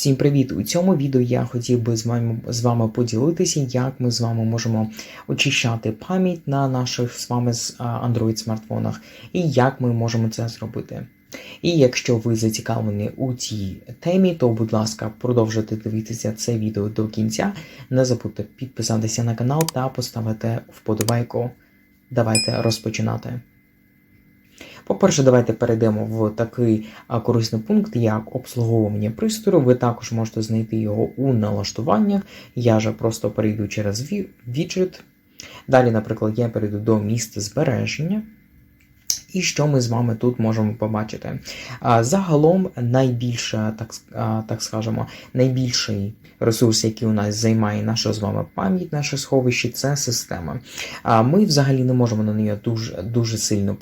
Всім привіт! У цьому відео я хотів би з вами, з вами поділитися, як ми з вами можемо очищати пам'ять на наших з вами з Android смартфонах і як ми можемо це зробити. І якщо ви зацікавлені у цій темі, то будь ласка, продовжуйте дивитися це відео до кінця. Не забудьте підписатися на канал та поставити вподобайку. Давайте розпочинати. По-перше, давайте перейдемо в такий корисний пункт, як обслуговування пристрою. Ви також можете знайти його у налаштуваннях. Я же просто перейду через віджит. Далі, наприклад, я перейду до місця збереження. І що ми з вами тут можемо побачити? Загалом найбільше, так, так скажемо, найбільший ресурс, який у нас займає наша з вами пам'ять, наше сховище, це система. Ми взагалі не можемо на неї дуже, дуже сильно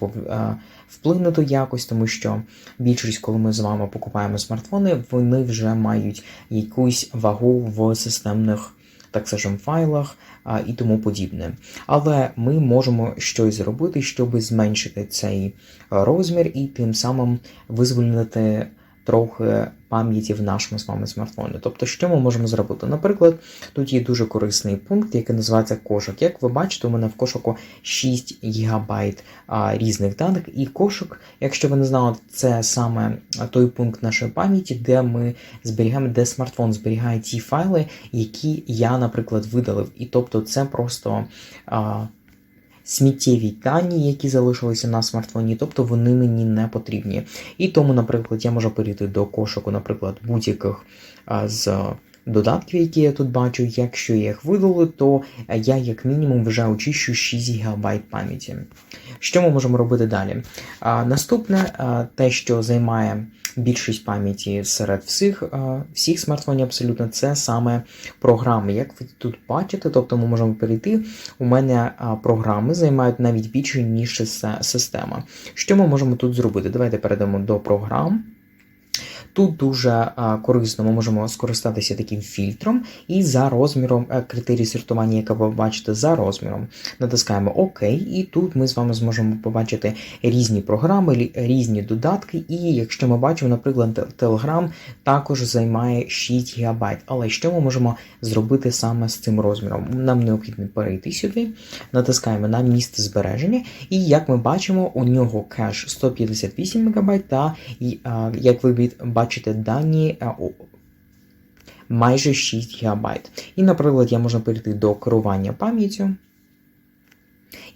вплинути якось, тому що більшість, коли ми з вами покупаємо смартфони, вони вже мають якусь вагу в системних. Так скажем, файлах і тому подібне. Але ми можемо щось зробити, щоб зменшити цей розмір і тим самим визволити трохи пам'яті в нашому з вами смартфоні. Тобто, що ми можемо зробити? Наприклад, тут є дуже корисний пункт, який називається кошик. Як ви бачите, у мене в кошику 6 ГБ різних даних, і кошик, якщо ви не знали, це саме той пункт нашої пам'яті, де ми зберігаємо, де смартфон зберігає ті файли, які я, наприклад, видалив. І тобто, це просто. А, Сміттєві дані, які залишилися на смартфоні, тобто вони мені не потрібні. І тому, наприклад, я можу перейти до кошику, наприклад, будь-яких з додатків, які я тут бачу. Якщо я їх видалю, то я як мінімум вже очищу 6 ГБ пам'яті. Що ми можемо робити далі? А, наступне, а, те, що займає більшість пам'яті серед всіх, а, всіх смартфонів, абсолютно, це саме програми. Як ви тут бачите, тобто ми можемо перейти. У мене а, програми займають навіть більше, ніж система. Що ми можемо тут зробити? Давайте перейдемо до програм. Тут дуже корисно ми можемо скористатися таким фільтром і за розміром е, критерій сортування, яке ви бачите, за розміром. Натискаємо ОК, і тут ми з вами зможемо побачити різні програми, різні додатки. І якщо ми бачимо, наприклад, Telegram також займає 6 ГБ. Але що ми можемо зробити саме з цим розміром? Нам необхідно перейти сюди, натискаємо на місце збереження, і як ми бачимо, у нього кеш 158 МБ та, як ви від- бачите, дані а, майже 6 ГБ. І, наприклад, я можу перейти до керування пам'яттю.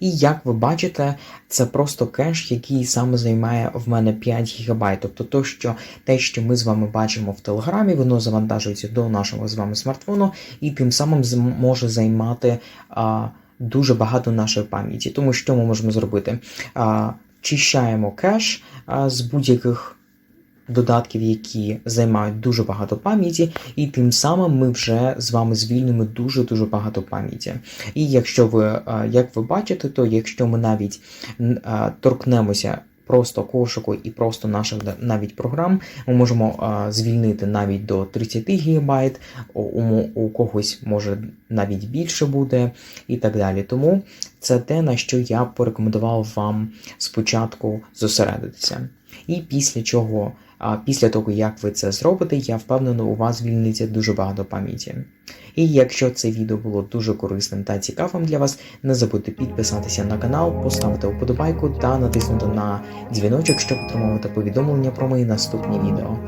І як ви бачите, це просто кеш, який саме займає в мене 5 ГБ. Тобто то, що, те, що ми з вами бачимо в Телеграмі, воно завантажується до нашого з вами смартфону, і тим самим може займати а, дуже багато нашої пам'яті. Тому що ми можемо зробити? А, чищаємо кеш а, з будь-яких додатків, які займають дуже багато пам'яті, і тим самим ми вже з вами звільнимо дуже-дуже багато пам'яті. І якщо ви, е, як ви бачите, то якщо ми навіть е, торкнемося просто кошику і просто наших навіть програм, ми можемо е, звільнити навіть до 30 ГБ, у, у когось може навіть більше буде і так далі. Тому це те, на що я порекомендував вам спочатку зосередитися. І після чого, а після того, як ви це зробите, я впевнений, у вас звільниться дуже багато пам'яті. І якщо це відео було дуже корисним та цікавим для вас, не забудьте підписатися на канал, поставити вподобайку та натиснути на дзвіночок, щоб отримувати повідомлення про мої наступні відео.